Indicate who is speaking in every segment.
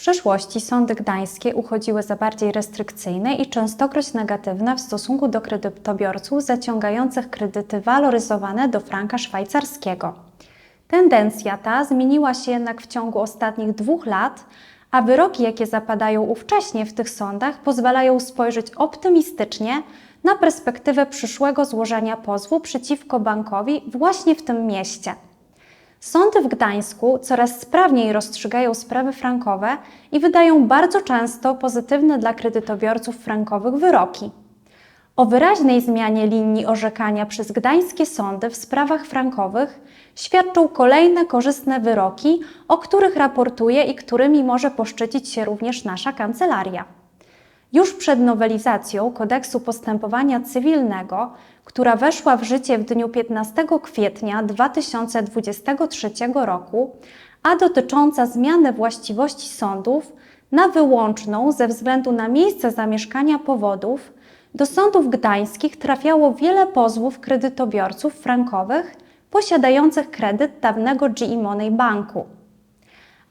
Speaker 1: przeszłości sądy gdańskie uchodziły za bardziej restrykcyjne i częstokroć negatywne w stosunku do kredytobiorców zaciągających kredyty waloryzowane do franka szwajcarskiego. Tendencja ta zmieniła się jednak w ciągu ostatnich dwóch lat, a wyroki, jakie zapadają ówcześnie w tych sądach, pozwalają spojrzeć optymistycznie na perspektywę przyszłego złożenia pozwu przeciwko bankowi właśnie w tym mieście. Sądy w Gdańsku coraz sprawniej rozstrzygają sprawy frankowe i wydają bardzo często pozytywne dla kredytobiorców frankowych wyroki. O wyraźnej zmianie linii orzekania przez gdańskie sądy w sprawach frankowych świadczą kolejne korzystne wyroki, o których raportuje i którymi może poszczycić się również nasza kancelaria. Już przed nowelizacją Kodeksu Postępowania Cywilnego, która weszła w życie w dniu 15 kwietnia 2023 roku, a dotycząca zmiany właściwości sądów na wyłączną ze względu na miejsce zamieszkania powodów, do sądów gdańskich trafiało wiele pozwów kredytobiorców frankowych posiadających kredyt dawnego GE Money Banku.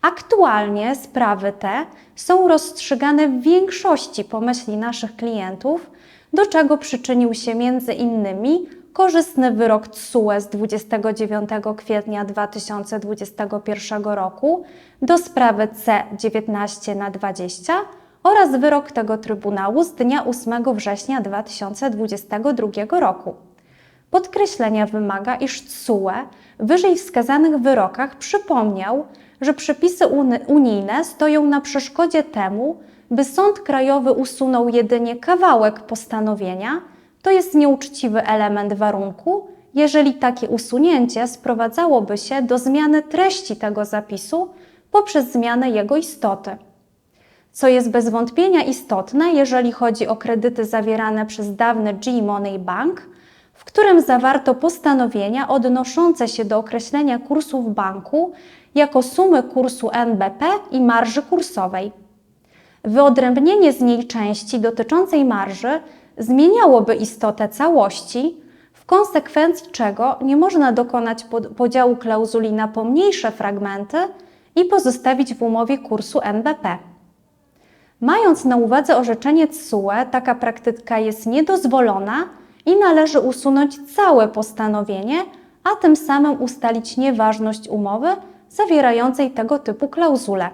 Speaker 1: Aktualnie sprawy te są rozstrzygane w większości pomyśli naszych klientów, do czego przyczynił się między innymi korzystny wyrok TSUE z 29 kwietnia 2021 roku do sprawy C19 na 20 oraz wyrok tego Trybunału z dnia 8 września 2022 roku. Podkreślenia wymaga, iż TSUE w wyżej wskazanych wyrokach przypomniał, że przepisy unijne stoją na przeszkodzie temu, by sąd krajowy usunął jedynie kawałek postanowienia, to jest nieuczciwy element warunku, jeżeli takie usunięcie sprowadzałoby się do zmiany treści tego zapisu poprzez zmianę jego istoty. Co jest bez wątpienia istotne, jeżeli chodzi o kredyty zawierane przez dawny G Money Bank, w którym zawarto postanowienia odnoszące się do określenia kursów banku jako sumy kursu NBP i marży kursowej. Wyodrębnienie z niej części dotyczącej marży zmieniałoby istotę całości, w konsekwencji czego nie można dokonać podziału klauzuli na pomniejsze fragmenty i pozostawić w umowie kursu NBP. Mając na uwadze orzeczenie TSUE, taka praktyka jest niedozwolona i należy usunąć całe postanowienie, a tym samym ustalić nieważność umowy zawierającej tego typu klauzule.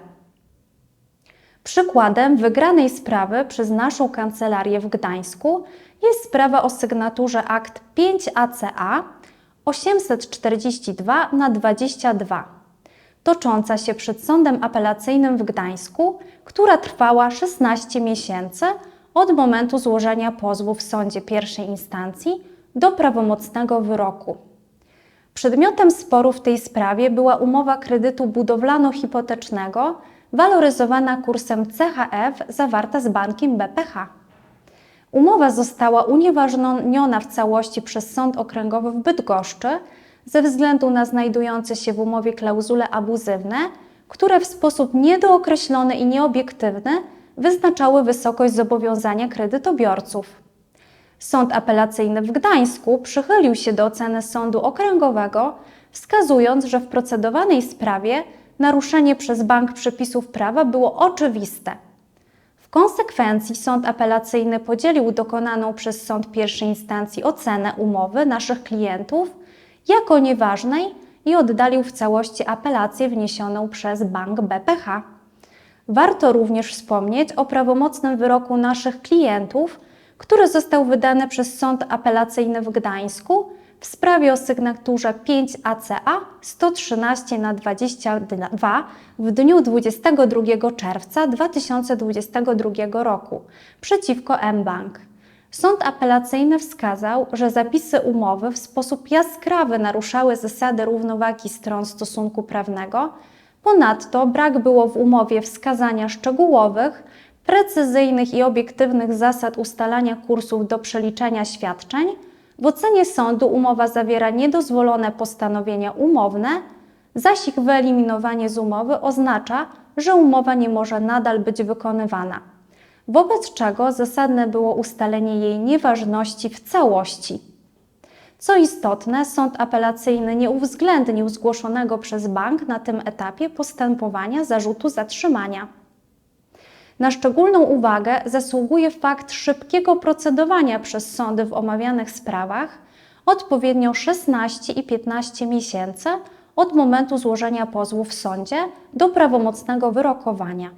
Speaker 1: Przykładem wygranej sprawy przez naszą kancelarię w Gdańsku jest sprawa o sygnaturze akt 5 ACA 842 na 22, tocząca się przed Sądem Apelacyjnym w Gdańsku, która trwała 16 miesięcy od momentu złożenia pozwu w sądzie pierwszej instancji do prawomocnego wyroku. Przedmiotem sporu w tej sprawie była umowa kredytu budowlano-hipotecznego waloryzowana kursem CHF zawarta z bankiem BPH. Umowa została unieważniona w całości przez Sąd Okręgowy w Bydgoszczy ze względu na znajdujące się w umowie klauzule abuzywne, które w sposób niedookreślony i nieobiektywny wyznaczały wysokość zobowiązania kredytobiorców. Sąd apelacyjny w Gdańsku przychylił się do oceny Sądu Okręgowego, wskazując, że w procedowanej sprawie naruszenie przez bank przepisów prawa było oczywiste. W konsekwencji sąd apelacyjny podzielił dokonaną przez sąd pierwszej instancji ocenę umowy naszych klientów jako nieważnej i oddalił w całości apelację wniesioną przez bank BPH. Warto również wspomnieć o prawomocnym wyroku naszych klientów, który został wydany przez Sąd Apelacyjny w Gdańsku w sprawie o sygnaturze 5 ACA 113 na 22 w dniu 22 czerwca 2022 roku przeciwko mBank. Sąd apelacyjny wskazał, że zapisy umowy w sposób jaskrawy naruszały zasady równowagi stron stosunku prawnego. Ponadto brak było w umowie wskazania szczegółowych, precyzyjnych i obiektywnych zasad ustalania kursów do przeliczenia świadczeń. W ocenie sądu umowa zawiera niedozwolone postanowienia umowne, zaś ich wyeliminowanie z umowy oznacza, że umowa nie może nadal być wykonywana wobec czego zasadne było ustalenie jej nieważności w całości. Co istotne, sąd apelacyjny nie uwzględnił zgłoszonego przez bank na tym etapie postępowania zarzutu zatrzymania. Na szczególną uwagę zasługuje fakt szybkiego procedowania przez sądy w omawianych sprawach, odpowiednio 16 i 15 miesięcy od momentu złożenia pozwu w sądzie do prawomocnego wyrokowania.